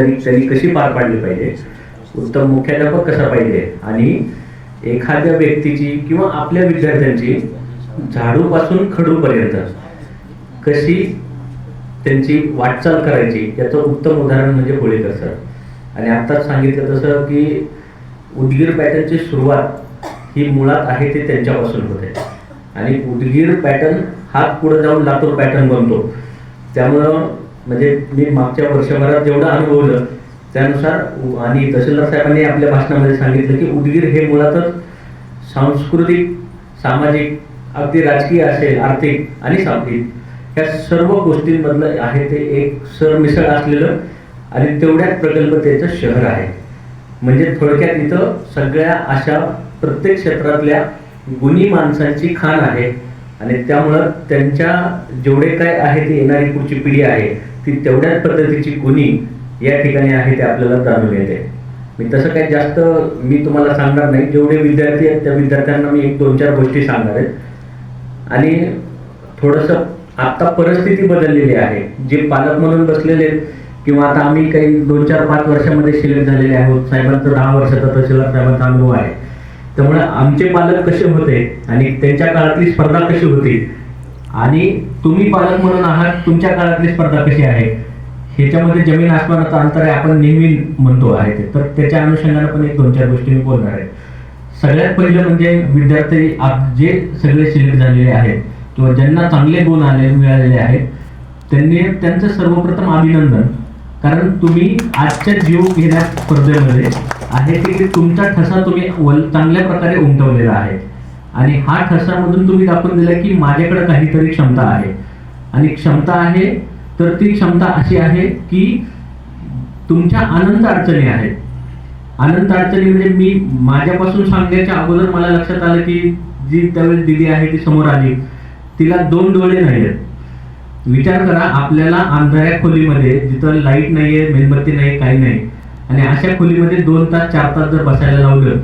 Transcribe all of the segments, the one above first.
त्यांनी कशी पार पाडली पाहिजे? उत्तम मुख्याध्यापक कसा पाहिजे? आणि एखाद्या व्यक्तीची किंवा आपल्या विद्यार्थ्यांची झाडूपासून खडूपर्यंत कशी त्यांची वाटचाल करायची याचं उत्तम उदाहरण म्हणजे होळीकर सर. आणि आत्ताच सांगितलं तसं की उदगीर पॅटर्नची सुरुवात ही मुळात आहे ते त्यांच्यापासून होते. आणि उदगीर पॅटर्न हात पुढे जाऊन लातूर पॅटर्न बनतो. त्यामुळं म्हणजे मी मागच्या वर्षभरात जेवढं अनुभवलं त्यानुसार आणि तहसीलदार साहेबांनी आपल्या भाषणामध्ये सांगितलं की उदगीर हे मुळातच सांस्कृतिक सामाजिक अगदी राजकीय असेल आर्थिक आणि सामाजिक ह्या सर्व गोष्टींमधलं आहे ते एक सरमिसळ असलेलं आणि तेवढ्याच प्रगल्भतेचं शहर आहे. म्हणजे थोडक्यात इथं सगळ्या अशा प्रत्येक क्षेत्रातल्या गुणी माणसांची खाण आहे. आणि त्यामुळं त्यांच्या जेवढे काय आहे ती येणारी पुढची पिढी आहे ती तेवढ्याच पद्धतीची गुणी या ठिकाणी आहे ते आपल्याला जाणून येते. मी तसं काही जास्त मी तुम्हाला सांगणार नाही. जेवढे विद्यार्थी आहेत त्या विद्यार्थ्यांना मी एक दोन चार गोष्टी सांगणार आहेत आणि थोडंसं आत्ता परिस्थिती बदललेली आहे. जे पालक म्हणून बसलेले आहेत किंवा आता आम्ही काही दोन चार पाच वर्षामध्ये सिलेक्ट झालेले आहोत. साहेबांचा दहा वर्षाचा तहसीलदार साहेबांचा अनुभव आहे. त्यामुळे आमचे पालक कसे होते आणि त्यांच्या काळातली स्पर्धा कशी होती? आणि तुम्ही पालक म्हणून आहात तुमच्या काळातली स्पर्धा कशी आहे? ह्याच्यामध्ये जमीन आसमानाचं अंतर आहे आपण नेहमी म्हणतो आहे ते. तर त्याच्या अनुषंगाने पण एक दोन चार गोष्टी मी बोलणार आहे. सगळ्यात पहिलं म्हणजे विद्यार्थी आप जे सगळे सिलेक्ट झालेले आहेत किंवा ज्यांना चांगले गुण आले मिळालेले आहेत त्यांनी त्यांचं सर्वप्रथम अभिनंदन. कारण तुम्ही आजच्या जीव घेण्या स्पर्धेमध्ये आहे तिकडे तुमचा ठसा तुम्ही वल- चांगल्या प्रकारे उमटवलेला आहे. आणि हा ठसामधून तुम्ही दाखवून दिला की माझ्याकडे काहीतरी क्षमता आहे. आणि क्षमता आहे तर ती क्षमता अशी आहे की तुमच्या अनंत अडचणी आहेत. अनंत अडचणी म्हणजे मी माझ्यापासून सांगण्याच्या अगोदर मला लक्षात आलं की जी त्यावेळेस दिदी आहे ती समोर आली. तिला दोन डोळे नाही आहेत. विचार करा आपल्याला अंधाऱ्या खोलीमध्ये जिथं लाइट नाहीये मेणबत्ती नाही काही नाही. आणि अशा खोलीमध्ये दोन तास चार तास जर बसायला लावलं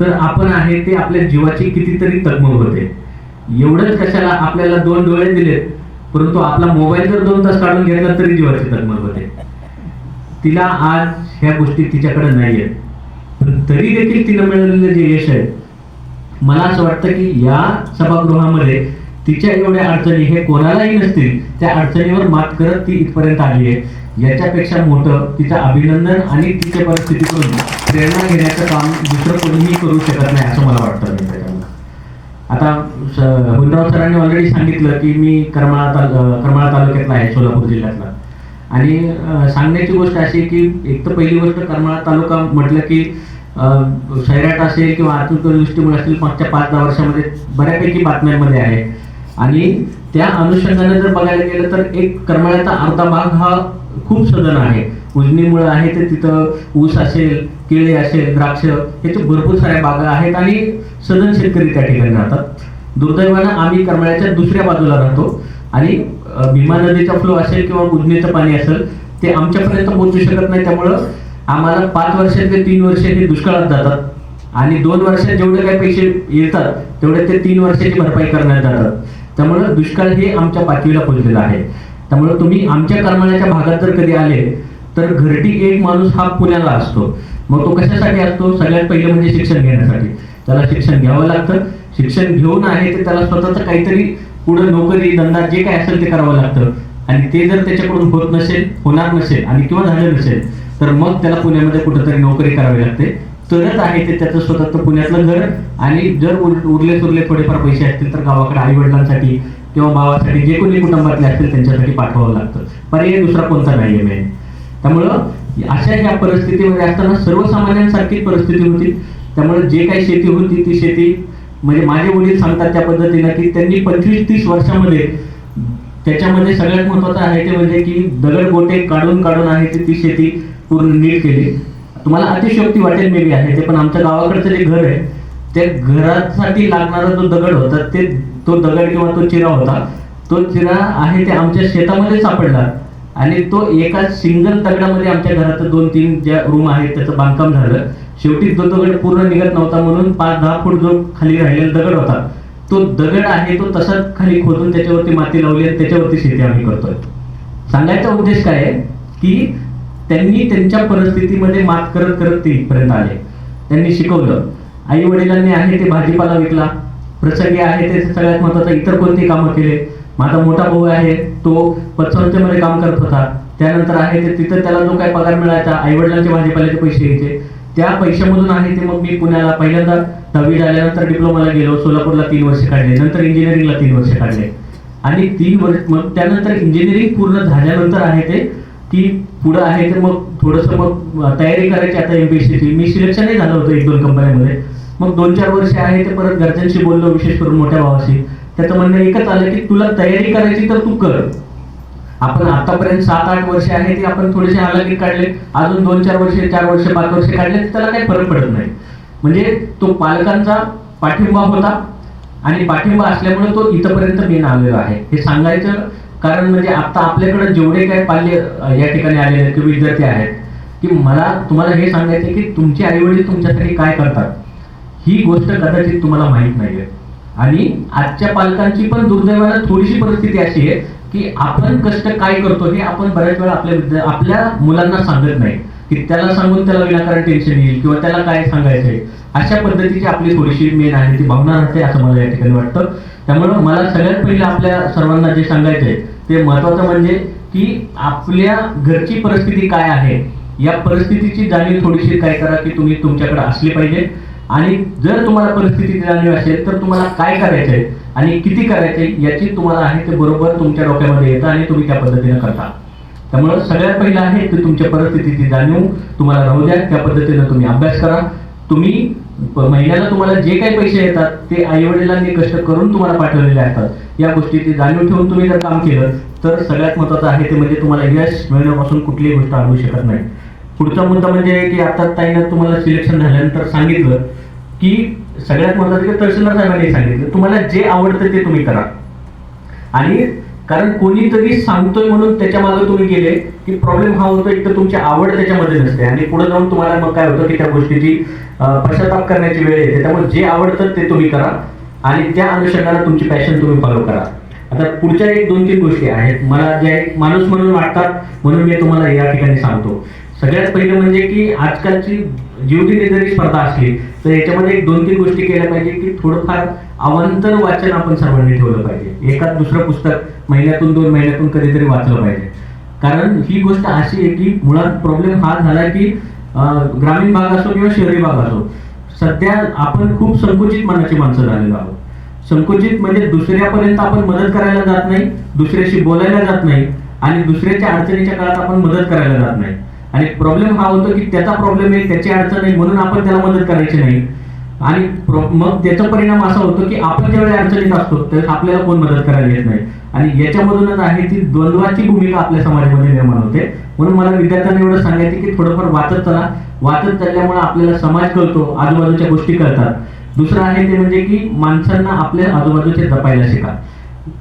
तर आपण आहे ते आपल्या जीवाची कितीतरी तगमग होते. एवढंच कशाला आपल्याला दोन डोळे दिलेत परंतु आपला मोबाईल जर दोन तास काढून घेतला तरी जीवाची तगमग होते. तिला आज ह्या गोष्टी तिच्याकडे नाही आहेत पण तरी देखील तिनं मिळवलेलं जे यश आहे मला असं वाटतं की या सभागृहामध्ये तिच्या एवढ्या अडचणी हे कोणालाही नसतील त्या अडचणीवर मात करत ती इथपर्यंत आली आहे. याच्यापेक्षा मोठं तिचं अभिनंदन आणि तिच्या परिस्थितीतून प्रेरणा घेण्याचं काम दुसरं कोणीही करू शकत नाही असं मला वाटतं त्याच्यामुळे आता स- सरांनी ऑलरेडी सांगितलं की मी करमाळा ताल करमाळा तालुक्यातला आहे सोलापूर जिल्ह्यातला. आणि सांगण्याची गोष्ट अशी की एक तर पहिली गोष्ट करमाळा तालुका म्हटलं की सैराट असेल किंवा आतुर दृष्टीमुळे असेल मागच्या पाच दहा वर्षामध्ये बऱ्यापैकी बातम्यांमध्ये आहे. आणि त्या अनुषंगाने जर बघायला गेलं तर एक करमाळ्याचा अर्धा भाग हा खूप सदन आहे. उजनीमुळं आहे तर तिथं ऊस असेल केळी असेल द्राक्ष याचे भरपूर साऱ्या बागा आहेत आणि सदन शेतकरी त्या ठिकाणी राहतात. दुर्दैवानं आम्ही करमाळ्याच्या दुसऱ्या बाजूला राहतो आणि भीमा नदीचा फ्लो असेल किंवा उजनीचं पाणी असेल ते आमच्यापर्यंत पोहोचू शकत नाही. त्यामुळं आम्हाला पाच वर्षातले तीन वर्ष हे दुष्काळात जातात. आणि दोन वर्षात जेवढे काही पैसे येतात तेवढे ते तीन वर्षाची भरपाई करण्यात जातात. त्यामुळं दुष्काळ हे आमच्या पातळीला पोहोचलेलं आहे. त्यामुळे तुम्ही आमच्या करमाळ्याच्या भागात जर कधी आले तर घरटी एक माणूस हा पुण्याला असतो. मग तो कशासाठी असतो? सगळ्यात पहिलं म्हणजे शिक्षण घेण्यासाठी. त्याला शिक्षण घ्यावं लागतं. शिक्षण घेऊन आहे ते त्याला स्वतःचं काहीतरी पुढे नोकरी धंदा जे काय असेल ते करावं लागतं. आणि ते जर त्याच्याकडून होत नसेल होणार नसेल आणि किंवा झालं नसेल तर मग त्याला पुण्यामध्ये कुठेतरी नोकरी करावी लागते. तरच आहे ते त्याचं स्वतःचं पुण्यातलं घर. आणि जर उर- उरले सुरले थोडेफार पैसे असतील तर गावाकडे आई वडिलांसाठी किंवा भावासाठी जे कोणी कुटुंबातले असतील त्यांच्यासाठी पाठवावं लागतं. पर्याय दुसरा कोणता नाहीये मेन त्यामुळं अशा ह्या परिस्थितीमध्ये असताना सर्वसामान्यांसारखी परिस्थिती होती. त्यामुळे जे काही शेती होती ती शेती म्हणजे माझे वडील सांगतात त्या पद्धतीनं की त्यांनी पंचवीस तीस वर्षामध्ये त्याच्यामध्ये सगळ्यात महत्वाचं आहे ते म्हणजे की दगड गोटे काढून काढून आहे ते ती शेती पूर्ण नीट केली. तुम्हाला अतिशयोक्ती वाटेल मे बी आहे ते पण आमच्या गावाकडचं जे घर आहे त्या घरासाठी लागणारा जो दगड होता ते तो दगड किंवा तो चिरा होता तो चिरा आहे ते आमच्या शेतामध्ये सापडला. आणि तो एका सिंगल दगडामध्ये आमच्या घरात दोन तीन ज्या रूम आहेत त्याचं बांधकाम झालं. शेवटी तो दगड पूर्ण निघत नव्हता म्हणून पाच दहा फूट जो खाली राहिलेला दगड होता तो दगड आहे तो तसाच खाली खोदून त्याच्यावरती माती लावली आणि त्याच्यावरती शेती आम्ही करतोय. सांगायचा उद्देश काय आहे? की त्यांनी त्यांच्या परिस्थितीमध्ये मात करत करत तिथपर्यंत आले. त्यांनी शिकवलं. आई वडिलांनी आहे ते भाजीपाला विकला. प्रसंगी आहे ते सगळ्यात महत्वाचं इतर कोणती कामं केले? माझा मोठा भाऊ आहे तो पतसंस्थेमध्ये काम करत होता. त्यानंतर आहे ते तिथं त्याला जो काही पगार मिळायचा आई वडिलांचे भाजीपाल्याचे पैसे यायचे त्या पैशामधून आहे ते मग मी पुण्याला पहिल्यांदा दहावी झाल्यानंतर डिप्लोमाला गेलो सोलापूरला तीन वर्ष काढले नंतर इंजिनिअरिंगला तीन वर्ष काढले. आणि तीन वर्ष मग त्यानंतर इंजिनिअरिंग पूर्ण झाल्यानंतर आहे ते की पुढं आहे ते मग थोडंसं मग तयारी करायची आता एमपीएससीची मी सिलेक्शनही झालं होतं एक दोन कंपन्यांमध्ये मग दोन चार वर्ष आहे ते परत घरच्यांशी बोललो विशेष करून मोठ्या भावाशी. त्याचं म्हणणं एकच आलं की तुला तयारी करायची तर तू कर. आपण आतापर्यंत सात आठ वर्ष आहे ती आपण थोडेसे हालाकीत काढले. अजून दोन चार वर्ष चार वर्ष पाच वर्ष काढले तर त्याला काही फरक पडत नाही. म्हणजे तो पालकांचा पाठिंबा होता आणि पाठिंबा असल्यामुळे तो इथपर्यंत मेन आलेला आहे. हे सांगायचं कारण म्हणजे आता आपल्याकडे जेवढे काही पाल्य या ठिकाणी आलेले आहेत किंवा विद्यार्थी आहेत की मला तुम्हाला हे सांगायचं की तुमचे आईवडील तुमच्यासाठी काय करतात? ही गोष्ट कदाचित तुम्हाला माहीत नाहीये. आणि आजच्या पालकांची पण दुर्दैवानं थोडीशी परिस्थिती अशी आहे की आपण कष्ट काय करतो हे आपण बऱ्याच वेळा आपल्या विद्या आपल्या मुलांना सांगत नाही. की त्याला सांगून त्याला विनाकारण टेन्शन येईल किंवा त्याला काय सांगायचंय अशा पद्धतीची आपली थोडीशी मेन आहे ती भावना राहते असं मला या ठिकाणी वाटतं. त्यामुळं मला सगळ्यात पहिले आपल्या सर्वांना जे सांगायचंय ते महत्वाचं म्हणजे की आपल्या घरची परिस्थिती काय आहे या परिस्थितीची जाणीव थोडीशी काय करा की तुम्ही तुमच्याकडे असली पाहिजे. आणि जर तुम्हाला परिस्थिती जाणीव असेल तर तुम्हाला काय करायचंय आणि किती करायचंय याची तुम्हाला आहे ते बरोबर तुमच्या डोक्यामध्ये येतं आणि तुम्ही त्या पद्धतीनं करता. त्यामुळं सगळ्यात पहिलं आहे की तुमच्या परिस्थितीची जाणीव तुम्हाला राहू द्या त्या पद्धतीनं तुम्ही अभ्यास करा. तुम्ही महिन्याला तुम्हाला जे काही पैसे येतात ते आई वडिलांनी कष्ट करून तुम्हाला पाठवलेले असतात. या गोष्टीची जाणीव ठेवून तुम्ही जर काम केलं तर सगळ्यात महत्वाचं आहे ते म्हणजे तुम्हाला यश मिळण्यापासून कुठलीही गोष्ट आणू शकत नाही. पुढचा मुद्दा म्हणजे की आता ताईनं तुम्हाला सिलेक्शन झाल्यानंतर सांगितलं की सगळ्यात महत्वाचं तहसीलदार साहेबांनी सांगितलं तुम्हाला जे आवडतं ते तुम्ही करा. आणि कारण कोणीतरी सांगतोय म्हणून त्याच्यामागे तुम्ही गेले की प्रॉब्लेम हा होतो एक तर तुमची आवड त्याच्यामध्ये नसते. आणि पुढे जाऊन तुम्हाला मग काय होतं की त्या गोष्टीची पश्चाताप करण्याची वेळ येते. त्यामुळे जे आवडतं ते तुम्ही करा. आणि त्या अनुषंगाने तुमची पॅशन तुम्ही फॉलो करा. आता पुढच्या एक दोन तीन गोष्टी आहेत. मला ज्या एक माणूस म्हणून वाटतात म्हणून मी तुम्हाला या ठिकाणी सांगतो. सगळ्यात पहिलं म्हणजे की आजकालची जीवदिनी जरी स्पर्धा असली तर याच्यामध्ये एक दोन तीन गोष्टी केल्या पाहिजे की थोडंफार अवांतर वाचन आपण सर्वांनी ठेवलं पाहिजे. एकात दुसरं पुस्तक महिन्यातून दोन महिन्यातून कधीतरी वाचलं पाहिजे. कारण ही गोष्ट अशी आहे की मुळात प्रॉब्लेम हा झाला की ग्रामीण भाग असो किंवा शहरी भाग असो सध्या आपण खूप संकुचित मनाची माणसं झालेलो आहोत. संकुचित म्हणजे दुसऱ्यापर्यंत आपण मदत करायला जात नाही दुसऱ्याशी बोलायला जात नाही आणि दुसऱ्याच्या अडचणीच्या काळात आपण मदत करायला जात नाही. आणि प्रॉब्लेम हा होतो की त्याचा प्रॉब्लेम आहे त्याची अडचण आहे म्हणून आपण त्याला मदत करायची नाही. आणि मग त्याचा परिणाम असा होतो की आपण ज्यावेळी अडचणीत असतो तर आपल्याला कोण मदत करायला येत नाही. आणि याच्यामधूनच आहे ती द्वंद्वाची भूमिका आपल्या समाजामध्ये निर्माण होते. म्हणून मला विद्यार्थ्यांना एवढं सांगायचं की थोडंफार वाचत चला. वाचत चालल्यामुळे आपल्याला समाज कळतो आजूबाजूच्या गोष्टी कळतात. दुसरं आहे ते म्हणजे की माणसांना आपल्या आजूबाजूचे जपायला शिका.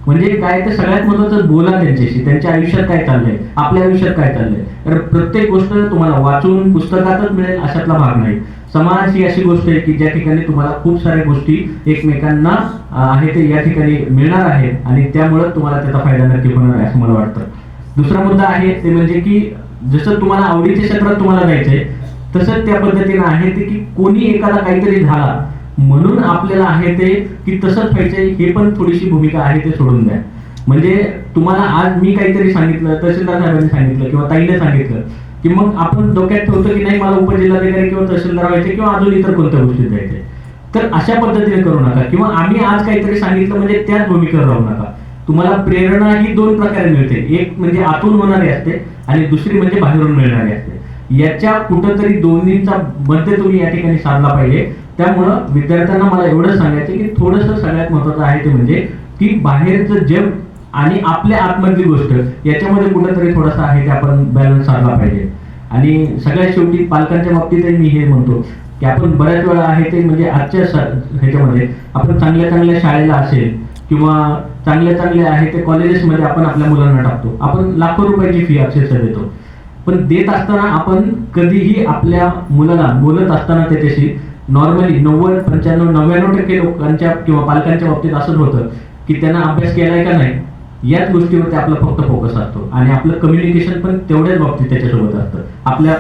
म्हणजे काय ते सगळ्यात महत्वाचं बोला त्यांच्याशी. त्यांच्या आयुष्यात काय चाललंय? आपल्या आयुष्यात काय चाललंय? तर प्रत्येक गोष्ट तुम्हाला वाचून पुस्तकातच मिळेल अशातला भाग नाही. समाज ही अशी गोष्ट आहे की ज्या ठिकाणी तुम्हाला खूप साऱ्या गोष्टी एकमेकांना आहे ते या ठिकाणी मिळणार आहे आणि त्यामुळे तुम्हाला त्याचा फायदा नक्की होणार आहे असं मला वाटतं. दुसरा मुद्दा आहे ते म्हणजे की जसं तुम्हाला आवडीच्या क्षेत्रात तुम्हाला जायचंय तसंच त्या पद्धतीनं आहे ते की कोणी एकाला काहीतरी झाला म्हणून आपल्याला आहे ते की तसंच व्हायचे हे पण थोडीशी भूमिका आहे ते सोडून द्या. म्हणजे तुम्हाला आज मी काहीतरी सांगितलं तहसीलदार साहेबांनी सांगितलं किंवा ताईने सांगितलं की मग आपण डोक्यात ठेवतो की नाही मला उपजिल्हाधिकारी किंवा तहसीलदार व्हायचे किंवा अजून इतर कोणत्या गोष्टीत जायचे तर अशा पद्धतीने करू नका. किंवा आम्ही आज काहीतरी सांगितलं म्हणजे त्याच भूमिकेवर राहू नका. तुम्हाला प्रेरणा ही दोन प्रकारे मिळते. एक म्हणजे आतून होणारी असते आणि दुसरी म्हणजे बाहेरून मिळणारी असते. याच्या कुठंतरी दोन्हीचा मध्य तुम्ही या ठिकाणी साधला पाहिजे. त्यामुळं विद्यार्थ्यांना मला एवढं सांगायचं की थोडंसं सगळ्यात महत्वाचं आहे ते म्हणजे की बाहेरचं जग आणि आपल्या आतमधली गोष्ट याच्यामध्ये कुठंतरी थोडासा आहे ते आपण बॅलन्स साधला पाहिजे. आणि सगळ्यात शेवटी पालकांच्या बाबतीतही मी हे म्हणतो की आपण बऱ्याच वेळा आहे ते म्हणजे आजच्या ह्याच्यामध्ये आपण चांगल्या चांगल्या शाळेला असेल किंवा चांगल्या चांगल्या आहे ते कॉलेजेसमध्ये आपण आपल्या मुलांना टाकतो. आपण लाखो रुपयाची फी अक्षरशः देतो. पण देत असताना आपण कधीही आपल्या मुलाला बोलत असताना त्याच्याशी नॉर्मली नव्वद पंच्याण्णव नव्याण्णव टक्के लोकांच्या किंवा पालकांच्या बाबतीत असंच होतं की त्यांना अभ्यास केलाय का नाही याच गोष्टीवरती आपला फक्त फोकस असतो. आणि आपलं कम्युनिकेशन पण तेवढ्याच बाबतीत त्याच्यासोबत असतं. आपल्या